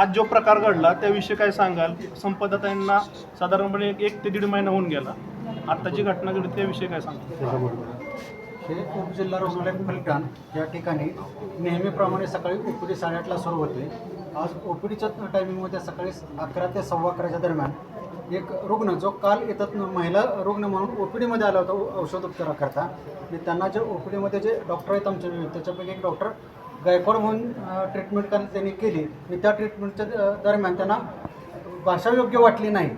आज जो प्रकार घडला त्याविषयी काय सांगाल? संपदाताईंना साधारणपणे एक- एक ते दीड महिना होऊन गेला. आत्ताची घटना घडली त्याविषयी काय सांगाल? हे उपजिल्हा रुग्णालय फलटण या ठिकाणी नेहमीप्रमाणे सकाळी ओ पी डी साडेआठला सुरू होते. आज ओ पी डीच्या टायमिंगमध्ये सकाळी अकरा ते सव्वा अकराच्या दरम्यान एक रुग्ण जो काल येतात महिला रुग्ण म्हणून ओ पी डीमध्ये आला होता औषधोपचाराकरता. आणि त्यांना जे ओ पी डीमध्ये जे डॉक्टर आहेत आमच्या त्याच्यापैकी एक डॉक्टर गायकवाड म्हणून ट्रीटमेंट त्यांनी केली. आणि त्या ट्रीटमेंटच्या दरम्यान त्यांना भाषा योग्य वाटली नाही.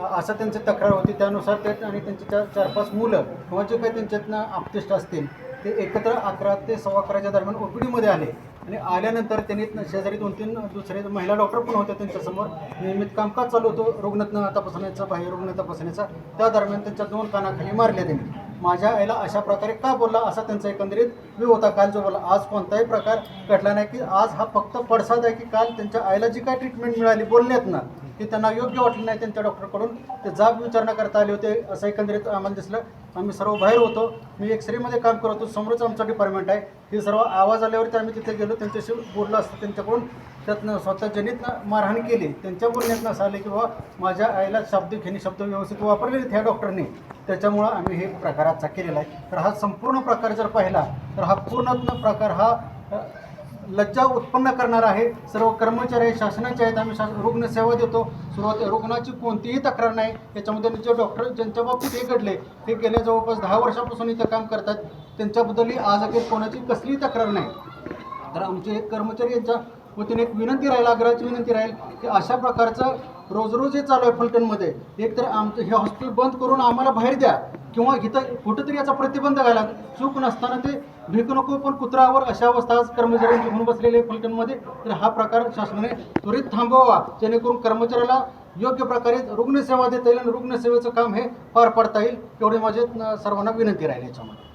असं त्यांची तक्रार होती. त्यानुसार ते आणि त्यांची चार चार पाच मुलं किंवा जे काही त्यांच्यातनं आपतिष्ट असतील ते एकत्र अकरा ते सव्वा अकराच्या दरम्यान ओ पी डीमध्ये आले. आणि आल्यानंतर त्यांनी शेजारी दोन तीन दुसरे महिला डॉक्टर पण होते त्यांच्यासमोर. नियमित कामकाज चालू होतं. रुग्ण तपासण्याचा बाह्य रुग्ण तपासण्याचा. त्या दरम्यान त्यांच्या दोन कानाखाली मारल्या त्यांनी. माझ्या आईला अशा प्रकारे का बोलला असा त्यांचा एकंदरीत व्यू होता काल जो बोला आज कोणताही प्रकार घडला नाही की आज हा फक्त पडसाद आहे की काल त्यांच्या आईला जी काय ट्रीटमेंट मिळाली बोलण्यात ना की त्यांना योग्य वाटलं नाही त्यांच्या डॉक्टरकडून ते जाब विचारणा करता आले होते असं एकंदरीत आम्हाला दिसलं. आम्ही सर्व बाहेर होतो. मी एक्सरेमध्ये काम करत होतो. समोरच आमचं डिपार्टमेंट आहे. हे सर्व आवाज आल्यावरती आम्ही तिथे गेलो. त्यांच्याशी बोललो असतं. त्यांच्याकडून त्यातनं स्वतः जनित मारहाण केली. त्यांच्या बोलण्यातनं असं आलं की बाबा माझ्या आईला शब्द घेणे शब्द व्यवस्थित वापरलेले त्या डॉक्टरने. त्याच्यामुळं आम्ही हे प्रकार आजचा केलेला आहे. तर हा संपूर्ण प्रकार जर पाहिला तर हा पूर्ण प्रकार हा लज्जा उत्पन्न करणार आहे. सर्व कर्मचारी आहे शासनाचे आहेत आम्ही शासन रुग्णसेवा देतो. सुरुवात रुग्णाची कोणतीही तक्रार नाही. त्याच्यामध्ये जे डॉक्टर ज्यांच्या बाबतीत हे घडले ते गेल्या जवळपास दहा वर्षापासून इथं काम करतात. त्यांच्याबद्दलही आज अखेर कोणाची कसलीही तक्रार नाही. तर आमचे एक कर्मचारी यांच्या वतीने एक विनंती राहील आग्रहाची विनंती राहील की अशा प्रकारचं रोज रोज हे चालू आहे फलटणमध्ये. एकतर आमचं हे हॉस्पिटल बंद करून आम्हाला बाहेर द्या. किंवा इथं कुठंतरी याचा प्रतिबंध घाला. चूक नसताना ते भिक नको पण कुत्रावर अशा अवस्था आज घेऊन बसलेले फलटणमध्ये. तर हा प्रकार शासनाने त्वरित थांबवावा. जेणेकरून कर्मचाऱ्याला योग्य प्रकारे रुग्णसेवा देता येईल आणि रुग्णसेवेचं काम हे पार पाडता येईल. एवढी माझी सर्वांना विनंती राहील याच्यामध्ये.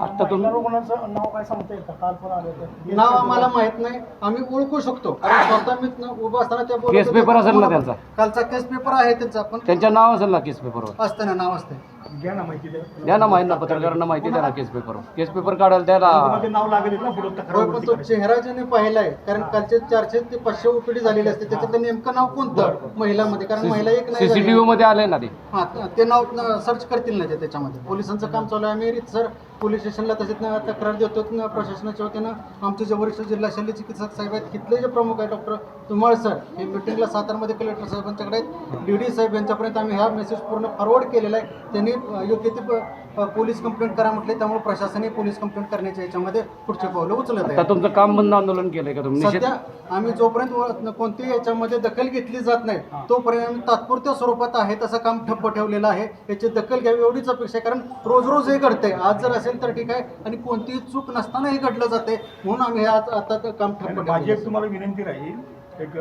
आता तुम्ही रुग्णाचं नाव काय सांगता येईल का काल पण आलं होतं. नाव आम्हाला माहीत नाही. आम्ही ओळखू शकतो. कारण स्वतः मी न- उभा असताना त्या बोलत केस. पेपर असेल ना त्यांचा? कालचा केस पेपर आहे त्यांचा पण त्यांच्या नाव असेल ना केस पेपरवर असतं ना नाव असते. घ्या ना माहिती द्या. द्या ना माहिती ना पत्रकारांना माहिती द्या ना केस पेपर. केस पेपर काढायला त्याला मध्ये नाव लागेल ना पुढे होय, तक्रार पण तो चेहरा ज्याने पाहिलाय कारण कालचे चारशे ते पाचशे ओपीडी झालेले असते त्याच्यातलं नेमकं नाव कोणतं महिलामध्ये? कारण महिला एक नाही झाली. सीसीटीव्ही मध्ये आले ना ते. हा त- ते नाव सर्च करतील ना ते त्याच्यामध्ये. पोलिसांचं काम चालू आहे. आम्ही सर पोलीस स्टेशनला तसेच ना तक्रार देतो ना प्रशासनाच्या वतीनं आमचे जे वरिष्ठ जिल्हा शल्य चिकित्सक साहेब आहेत तिथले जे प्रमुख आहे डॉक्टर तुमाळ सर हे मिटिंगला सातारमध्ये कलेक्टर साहेबांच्याकडे आहेत. डी डी साहेब यांच्यापर्यंत आम्ही हा मेसेज पूर्ण फॉरवर्ड केलेला आहे. त्यांनी अ, योग्य ते पोलीस कंप्लेंट करा म्हटले त्यामुळे प्रशासनाने पोलीस कंप्लेंट करण्याच्या याच्यामध्ये पुढचे पावलं उचलत आता आहे तुमचं काम बंद आंदोलन केलंय का तुम्ही? सध्या आम्ही जोपर्यंत व- कोणत्याही याच्यामध्ये दखल घेतली जात नाही तोपर्यंत आम्ही तात्पुरत्या स्वरूपात आहे तसं काम ठप्प ठेवलेलं आहे. याची दखल घ्यावी एवढीच अपेक्षा आहे कारण रोज रोज हे घडतंय आज जर असेल तर ठीक आहे आणि कोणतीही चूक नसताना हे घडलं जाते म्हणून आम्ही आज आता ते काम ठप्प माझी एक तुम्हाला विनंती राहील एक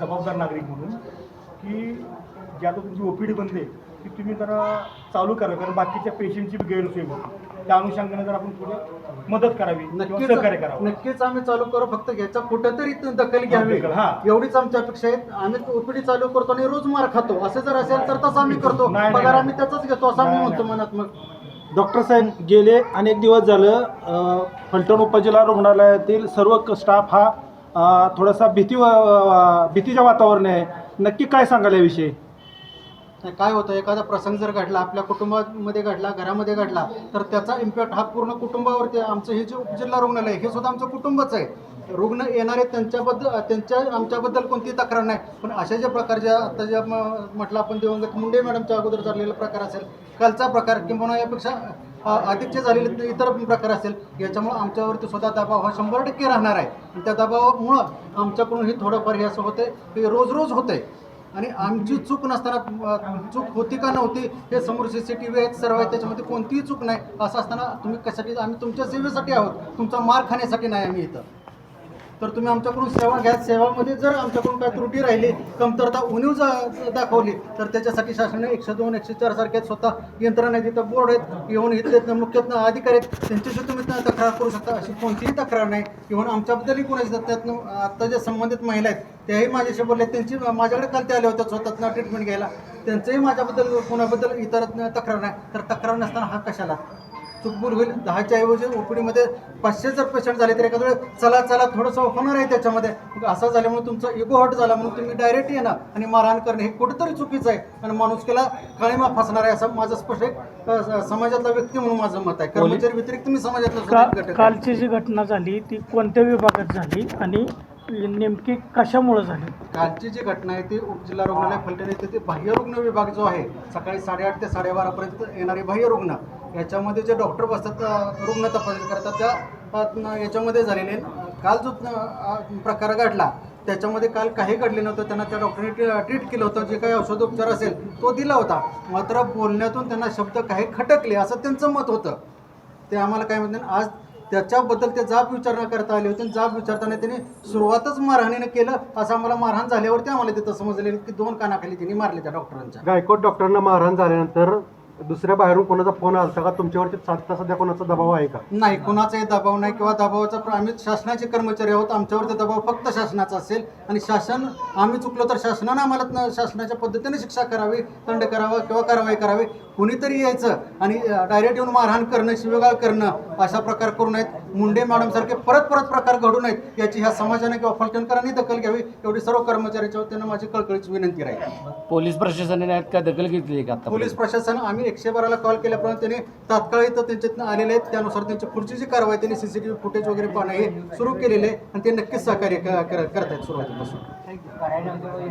जबाबदार नागरिक म्हणून की जी आता तुमची ओपीडी बनते ती तुम्ही जरा चालू करा कारण बाकीच्या पेशंटची गैरसोय होती. त्या अनुषंगाने जर आपण पुढे मदत करावी नक्कीच सहकार्य करावं. नक्कीच आम्ही चालू करू फक्त घ्यायचा कुठेतरी दखल घ्यावी. हा. एवढीच आमची अपेक्षा आहे. आम्ही ओपीडी चालू करतो आणि रोज मार खातो. असं जर असेल तर तसं आम्ही करतो. पगार. आम्ही त्याचाच घेतो असं आम्ही म्हणतो नाही. मनात मग डॉक्टर साहेब गेले अनेक दिवस झालं फलटण उपजिल्हा रुग्णालयातील सर्व स्टाफ हा थोडासा भीती वा- भीतीच्या वातावरण आहे. नक्की काय सांगाल याविषयी? नाही, काय होतं एखादा प्रसंग जर घडला आपल्या कुटुंबामध्ये घडला घरामध्ये घडला तर त्याचा इम्पॅक्ट हा पूर्ण कुटुंबावरती आमचं हे जे उपजिल्हा रुग्णालय हे सुद्धा आमचं कुटुंबच आहे. रुग्ण येणारे त्यांच्याबद्दल त्यांच्या आमच्याबद्दल कोणतीही तक्रार नाही. पण अशा ज्या प्रकारच्या आता ज्या म्हटलं आपण दिवंगत मुंडे मॅडमच्या अगोदर चाललेला प्रकार असेल कालचा प्रकार किंवा यापेक्षा अधिकचे झालेले इतर प्रकार असेल याच्यामुळं आमच्यावरती सुद्धा दबाव हा शंभर टक्के राहणार आहे. आणि त्या दबावामुळं आमच्याकडून हे थोडंफार हे असं होतं की रोज रोज होतंय. आणि आमची चूक नसताना चूक होती का नव्हती हे समोर सी सी टी व्ही आहेत सर्व आहेत त्याच्यामध्ये कोणतीही चूक नाही. असं असताना तुम्ही कशासाठी आम्ही तुमच्या सेवेसाठी आहोत. तुमचा मार खाण्यासाठी नाही आम्ही इथं. तर तुम्ही आमच्याकडून सेवा घ्या. सेवामध्ये जर आमच्याकडून काय त्रुटी राहिली कमतरता उणीव जा- दाखवली तर त्याच्यासाठी शासनाने एकशे दोन एकशे चार सारख्या स्वतः यंत्रणा आहेत तिथं बोर्ड आहेत येऊन इथले मुख्यत्न अधिकारी आहेत. त्यांच्याशी तुम्ही तक्रार करू शकता. अशी कोणतीही तक्रार नाही. इव्हन आमच्याबद्दलही कोणाची त्यातनं आत्ता ज्या संबंधित महिला आहेत. त्याही माझ्याशी बोलले त्यांची माझ्याकडे काल ते आले होते स्वतःच ट्रीटमेंट घ्यायला. त्यांचंही माझ्याबद्दल कोणाबद्दल इतर तक्रार नाही. तर तक्रार नसताना हा कशाला? चुकबुल होईल. दहाच्या ऐवजी ओपीडीमध्ये पाचशे जर पेशंट झाले तर एखाद्या वेळेस चला चला थोडंसं होणार आहे त्याच्यामध्ये. असं झाल्यामुळे तुमचा इगो हट झाला म्हणून तुम्ही डायरेक्ट येणार आणि मारहाण करणे हे कुठेतरी चुकीचं आहे. आणि माणुसकीला काळीमा फासणार आहे असं माझं स्पष्ट एक समाजातला व्यक्ती म्हणून माझं मत आहे. कर्मचारी व्यतिरिक्त मी समाजातला. कालची जी घटना झाली ती कोणत्या विभागात झाली? आणि नेमकी कशामुळे झाली? कालची जी घटना आहे ती उपजिल्हा रुग्णालय फलटण येथे ते बाह्य रुग्ण विभाग जो आहे सकाळी साडेआठ ते साडेबारापर्यंत येणारे बाह्य रुग्ण याच्यामध्ये जे डॉक्टर बसतात रुग्ण तपासणी करतात त्या याच्यामध्ये झालेले काल जो प्रकार घडला त्याच्यामध्ये काल काही घडले नव्हतं त्यांना त्या डॉक्टरने ट्रीट केलं होतं जे काही औषधोपचार असेल तो दिला होता. मात्र बोलण्यातून त्यांना शब्द काही खटकले असं त्यांचं मत होतं. ते आम्हाला काय म्हणते आज त्याच्याबद्दल ते जाब विचारणा करता आले होते आणि जाब विचारताना त्यांनी सुरुवातच मारहाणीनं केलं. असं आम्हाला मारहाण झाल्यावरती आम्हाला तिथं समजलेलं की दोन कानाखाली त्यांनी मारले त्या डॉक्टरांच्या. गायकोट डॉक्टरांना मारहाण झाल्यानंतर दुसऱ्या बाहेरून कोणाचा फोन आला का? तुमच्यावरती साधता सध्या कोणाचा दबाव आहे का? नाही कोणाचाही दबाव नाही किंवा दबावाचा प्र- आम्ही शासनाचे कर्मचारी आहोत आमच्यावरती दबाव फक्त शासनाचा असेल. आणि शासन आम्ही चुकलो तर शासनानं आम्हाला न- शासनाच्या पद्धतीने शिक्षा करावी दंड करावा किंवा कारवाई करावी. कुणीतरी यायचं आणि डायरेक्ट येऊन मारहाण करणं शिवेगाळ करणं अशा प्रकार करू नयेत. मुंडे मॅडमसारखे परत परत प्रकार घडू नयेत याची ह्या समाजाने किंवा फलटणकरांनी दखल घ्यावी एवढी सर्व कर्मचाऱ्याच्या वतीनं माझी कळकळीची विनंती राहील. पोलीस प्रशासनाने यात काय दखल घेतली आहे का आता? पोलीस प्रशासन आम्ही एकशे बाराला कॉल केल्याप्रमाणे त्यांनी तात्काळ इथं त्यांच्यातनं आलेले आहेत. त्यानुसार त्यांची पुढची जी कारवाई त्यांनी सीसीटीव्ही फुटेज वगैरे पाहणं हे सुरू केलेले आहे आणि ते नक्कीच सहकार्य क- कर- करत आहेत सुरुवातीपासून.